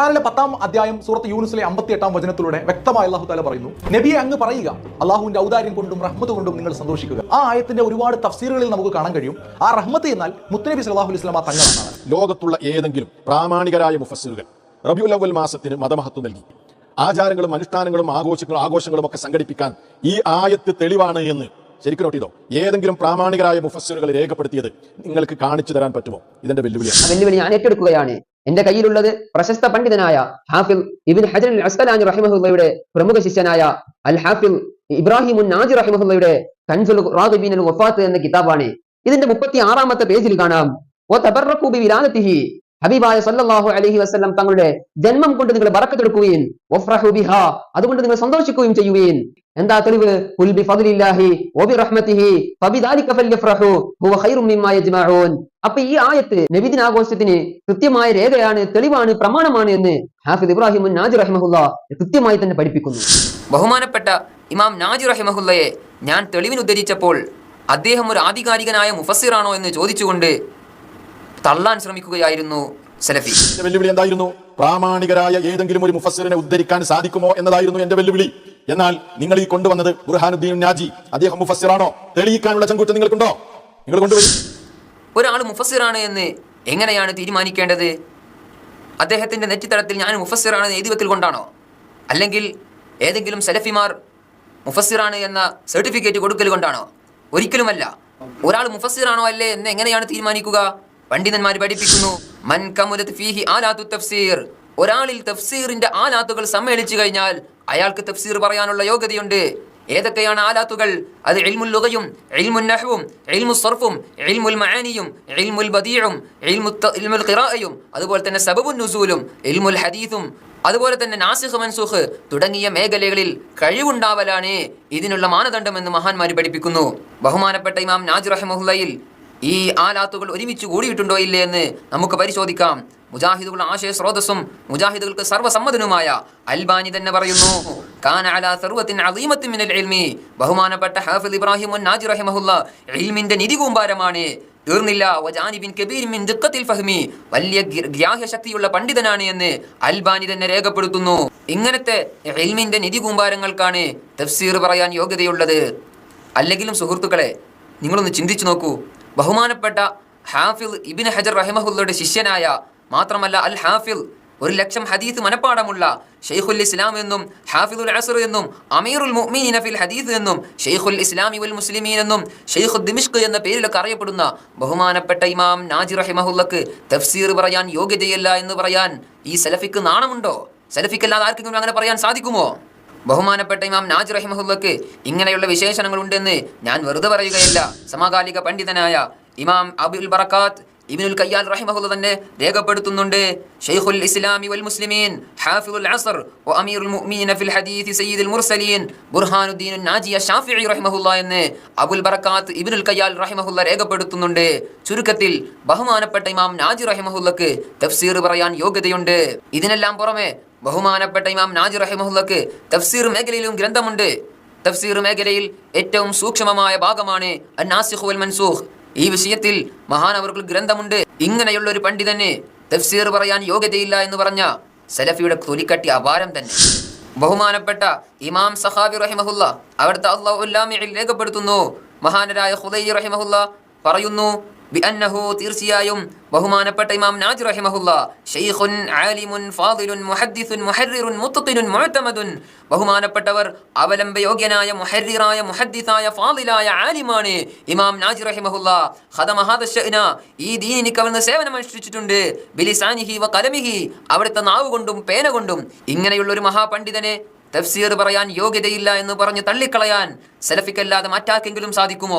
ഖുർആനിലെ പത്താം അധ്യായം സൂറത്ത് യൂനുസിലെ അമ്പത്തി എട്ടാം വചനത്തിലൂടെ വ്യക്തമായി അള്ളാഹു താല പറയുന്നു. നബിയെ അങ്ങ് പറയുക അള്ളാഹുവിന്റെ ഔദാര്യം കൊണ്ടും റഹ്മത്ത് കൊണ്ടും നിങ്ങൾ സന്തോഷിക്കുക. ആ ആയത്തിന്റെ ഒരുപാട് തഫ്സീറുകളിൽ നമുക്ക് കാണാൻ കഴിയും. ആ റഹ്മത്ത് എന്നാൽ മുത്തനബി സലാഹു ഇസ്ലാം ആ തങ്ങളാണ്. ലോകത്തുള്ള ഏതെങ്കിലും പ്രാമാണികരായ മുഫസ്സിറുകൾ റബിയുൽ അവൽ മാസത്തിന് മതമഹത്വം നൽകി. ആചാരങ്ങളും അനുഷ്ഠാനങ്ങളും ആഘോഷങ്ങളും ആഘോഷങ്ങളും ഒക്കെ സംഘടിപ്പിക്കാൻ ഈ ആയത്ത് തെളിവാണ് എന്ന് ശരിക്കും നോട്ടിതോ ഏതെങ്കിലും പ്രാമാണികരായ മുഫസ്സിറുകൾ രേഖപ്പെടുത്തിയത് നിങ്ങൾക്ക് കാണിച്ചു തരാൻ പറ്റുമോ? ഇതിന്റെ വെല്ലുവിളി ആ വെല്ലുവിളി ഞാൻ ഏറ്റെടുക്കുകയാണ്. എന്റെ കയ്യിലുള്ളത് പ്രശസ്ത പണ്ഡിതനായ ഹാഫിൽ ഇബിൻ ഹജൻ അസ്കലാനി റഹിമഹുല്ലയുടെ പ്രമുഖ ശിഷ്യനായ അൽ ഹാഫിൽ ഇബ്രാഹിമുൻ നാജി റഹിമഹുല്ലയുടെ കൻസുൽ റാദിബീൻ വഫാത്ത് എന്ന കിതാബാണ് ഇതിന്റെ മുപ്പത്തി ആറാമത്തെ പേജിൽ കാണാം ഓ തബറക്കു ബിവിലാദത്തിഹി." ഹബീബായ സല്ലല്ലാഹു അലൈഹി വസല്ലം തങ്ങളുടെ ജന്മം കൊണ്ട് നിങ്ങൾ ബറക്കത്തെടുക്കുകയും അതുകൊണ്ട് നിങ്ങൾ സന്തോഷിക്കുകയും ചെയ്യുകയും എന്താ തെളിവ്? "ഖുൽ ബിഫദ്ലില്ലാഹി വബി റഹ്മതിഹി ഫബിദാലിക ഫല്യഫ്രഹു ഹുവ ഖൈറു മിമ്മാ യജ്മഊൻ. അപ്പൊ ഈ ആയത്ത് നബിദിന ആഘോഷത്തിന് കൃത്യമായ രേഖയാണ് തെളിവാണ് പ്രമാണമാണ് എന്ന് ഹാഫിദ് ഇബ്രാഹിം നാജി റഹിമഹുല്ല കൃത്യമായി തന്നെ പഠിപ്പിക്കുന്നു. ബഹുമാനപ്പെട്ട ഇമാം നാജി റഹിമഹുല്ലയെ ഞാൻ തെളിവിന് ഉദ്ധരിച്ചപ്പോൾ അദ്ദേഹം ഒരു ആധികാരികനായ മുഫസ്സിറാണോ എന്ന് ചോദിച്ചുകൊണ്ട് തള്ളാൻ ശ്രമിക്കുകയായിരുന്നു സലഫി. വെല്ലുവിളി എന്തായിരുന്നു? പ്രാമാണികരായ ഏതെങ്കിലും ഒരു മുഫസ്സിറിനെ ഉദ്ധരിക്കാൻ സാധിക്കുമോ എന്നതായിരുന്നു എന്റെ വെല്ലുവിളി. എന്നാൽ നിങ്ങൾ ഈ കൊണ്ടുവന്നത് ബുർഹാനുദ്ദീൻ നാജി അദ്ദേഹം മുഫസ്സിറാണോ? തെളിയിക്കാനുള്ള ചങ്കൂറ്റം നിങ്ങൾക്കുണ്ടോ? നിങ്ങൾ കൊണ്ടുവരും. ഒരാൾ മുഫസ്സിറാണ് എന്ന് എങ്ങനെയാണ് തീരുമാനിക്കേണ്ടത്? അദ്ദേഹത്തിന്റെ നെറ്റിത്തടത്തിൽ ഞാൻ മുഫസ്സിറാണ് എഴുതി വെക്കൽ കൊണ്ടാണോ? അല്ലെങ്കിൽ ഏതെങ്കിലും സെലഫിമാർ മുഫസ്സിറാണ് എന്ന സർട്ടിഫിക്കറ്റ് കൊടുക്കൽ കൊണ്ടാണോ? ഒരിക്കലുമല്ല. ഒരാൾ മുഫസ്സിറാണോ അല്ലേ എന്ന് എങ്ങനെയാണ് തീരുമാനിക്കുക? പണ്ഡിതന്മാർ പഠിപ്പിക്കുന്നു മൻ കമുലത് ഫീഹി ആലാത്തു തഫ്സീർ. ഒരാളിൽ തഫ്സീറിന്റെ ആലാത്തുകൾ സമ്മേളിച്ചു കഴിഞ്ഞാൽ അയാൾക്ക് തഫ്സീർ പറയാനുള്ള യോഗ്യതയുണ്ട്. ഏതൊക്കെയാണ് ആലാത്തുകൾ? അത് എൽമുൽ ലുഗയും എൽമുൽ നഹവും എൽമുൽ സർഫും എൽമുൽ മആനിയും എൽമുൽ എൽമുൽ എൽമുൽ ഖിറായും അതുപോലെ തന്നെ സബബുൻ നുസൂലും എൽമുൽ ഹദീസും അതുപോലെ തന്നെ നാസിഖ് മൻസൂഖ് തുടങ്ങിയ മേഖലകളിൽ കഴിവുണ്ടാവലാണ് ഇതിനുള്ള മാനദണ്ഡമെന്ന് മഹാന്മാർ പഠിപ്പിക്കുന്നു. ബഹുമാനപ്പെട്ട ഇമാം നാജ് റഹ്മുല്ലയിൽ ഈ ആലാത്തുകൾ ഒരുമിച്ച് കൂടിയിട്ടുണ്ടോ ഇല്ലേ എന്ന് നമുക്ക് പരിശോധിക്കാം. മുജാഹിദുകളുടെ ആശയ സ്രോതസ്സും മുജാഹിദുകൾക്ക് സർവസമ്മതനുമായ അൽബാനി തന്നെ പറയുന്നു ബഹുമാനപ്പെട്ട ഹാഫിദ് ഇബ്രാഹിം നാജി റഹിമഹുല്ല ഇൽമിന്റെ നിധി കൂമ്പാരമാണ്. തീർന്നില്ല. വലിയ ഗ്ര- ഗ്രാഹ്യശക്തിയുള്ള പണ്ഡിതനാണ് എന്ന് അൽബാനി തന്നെ രേഖപ്പെടുത്തുന്നു. ഇങ്ങനത്തെ ഇൽമിന്റെ നിധി കൂമ്പാരങ്ങൾക്കാണ് തഫ്സീർ പറയാൻ യോഗ്യതയുള്ളത്. അല്ലെങ്കിലും സുഹൃത്തുക്കളെ നിങ്ങളൊന്ന് ചിന്തിച്ചു നോക്കൂ. ബഹുമാനപ്പെട്ട ഹാഫിൽ ഇബിൻ ഹജർ റഹിമഹുല്ലയുടെ ശിഷ്യനായ മാത്രമല്ല അൽ ഹാഫിൽ ഒരു ലക്ഷം ഹദീസ് മനപ്പാടമുള്ള ഷെയ്ഖുൽ ഇസ്ലാം എന്നും ഹാഫിദുൽ അസർ എന്നും അമീറുൽ മുഅ്മിനീന ഫിൽ ഹദീസ് എന്നും ഷെയ്ഖുൽ ഇസ്ലാമി വൽ മുസ്ലിമീൻ എന്നും ഷെയ്ഖുൽ ദിമിഷ്ക് എന്ന പേരിലൊക്കെ അറിയപ്പെടുന്ന ബഹുമാനപ്പെട്ട ഇമാം നാജി റഹിമഹുല്ലക്ക് തഫ്സീർ പറയാൻ യോഗ്യതയല്ല എന്ന് പറയാൻ ഈ സലഫിക്ക് നാണമുണ്ടോ? സലഫിക്കല്ലാതെ ആർക്കെങ്കിലും അങ്ങനെ പറയാൻ സാധിക്കുമോ? ബഹുമാനപ്പെട്ട ഇമാം നാജ് റഹിമഹുല്ലക്ക് ഇങ്ങനെയുള്ള വിശേഷണങ്ങൾ ഉണ്ടെന്ന് ഞാൻ വെറുതെ പറയുകയല്ല. സമകാലിക പണ്ഡിതനായ ഇമാം അബുൽ ബറക്കാത്ത് ഇബിനുൽ കയ്യാൽ റഹിമഹുല്ല തന്നെ രേഖപ്പെടുത്തുന്നുണ്ട്. ഷെയ്ഖുൽ ഇസ്ലാമി വൽ മുസ്ലിമീൻ ഹാഫിദുൽ അസർ വ അമീറുൽ മുഅ്മിനീന ഫിൽ ഹദീസ് സയ്യിദുൽ മുർസലീൻ ബുർഹാനുദ്ദീൻ നാജിയ ഷാഫിഈ റഹിമഹുല്ല എന്ന് അബുൽ ബറക്കാത്ത് ഇബിനുൽ കയ്യാൽ റഹിമഹുല്ല രേഖപ്പെടുത്തുന്നുണ്ട്. ചുരുക്കത്തിൽ ബഹുമാനപ്പെട്ട ഇമാം നാജി റഹിമഹുല്ലക്ക് തഫ്സീർ പറയാൻ യോഗ്യതയുണ്ട്. ഇതിനെല്ലാം പുറമെ ബഹുമാനപ്പെട്ട ഇമാം നാജി റഹിമഹുല്ലക്ക് തഫ്സീർ മേഖലയിലും ഗ്രന്ഥമുണ്ട്. തഫ്സീർ മേഖലയിൽ ഏറ്റവും സൂക്ഷ്മമായ ഭാഗമാണ് അന്നാസിഖുൽ മൻസൂഖ്. ഈ വിഷയത്തിൽ മഹാനവർക്ക് ഗ്രന്ഥമുണ്ട്. ഇങ്ങനെയുള്ള ഒരു പണ്ഡിതന് തഫ്സീർ പറയാൻ യോഗ്യതയില്ല എന്ന് പറഞ്ഞ സലഫിയുടെ തൊലിക്കട്ടി അപാരം തന്നെ. ബഹുമാനപ്പെട്ട ഇമാം സഹാബി റഹിമഹുല്ല അവിടുത്തെ അള്ളാഹുല്ലാമിയിൽ രേഖപ്പെടുത്തുന്നു. മഹാനരായ ഹുദൈ റഹിമഹുല്ല പറയുന്നു ബിഅന്നഹു തീർച്ചയായും ബഹുമാനപ്പെട്ട ഇമാം നാജ് റഹിമഹുല്ല ഷെയ്ഖുൻ ആലിമുൻ ഫാദിലുൻ മുഹദ്ദിസുൻ മുഹർറിറുൻ മുത്തഖിനുൻ മുഅ്തമദുൻ ബഹുമാനപ്പെട്ടവർ അവലംബയോഗ്യനായ മുഹർറിറായ മുഹദ്ദിസായ ഫാദിലായ ആലിമാണ് ഇമാം നാജ് റഹിമഹുല്ല. ഖദമ ഹാദ ശഅന ഈ ദീനിന് കവർന്ന് സേവനം അനുഷ്ഠിച്ചിട്ടുണ്ട്. ബിലിസാനിഹി വ ഖലമിഹി അവിടുത്തെ നാവ് കൊണ്ടും പേന കൊണ്ടും. ഇങ്ങനെയുള്ള ഒരു മഹാപണ്ഡിതനെ തഫ്സീർ പറയാൻ യോഗ്യതയില്ല എന്ന് പറഞ്ഞ് തള്ളിക്കളയാൻ സെലഫിക്കല്ലാതെ മറ്റാർക്കെങ്കിലും സാധിക്കുമോ?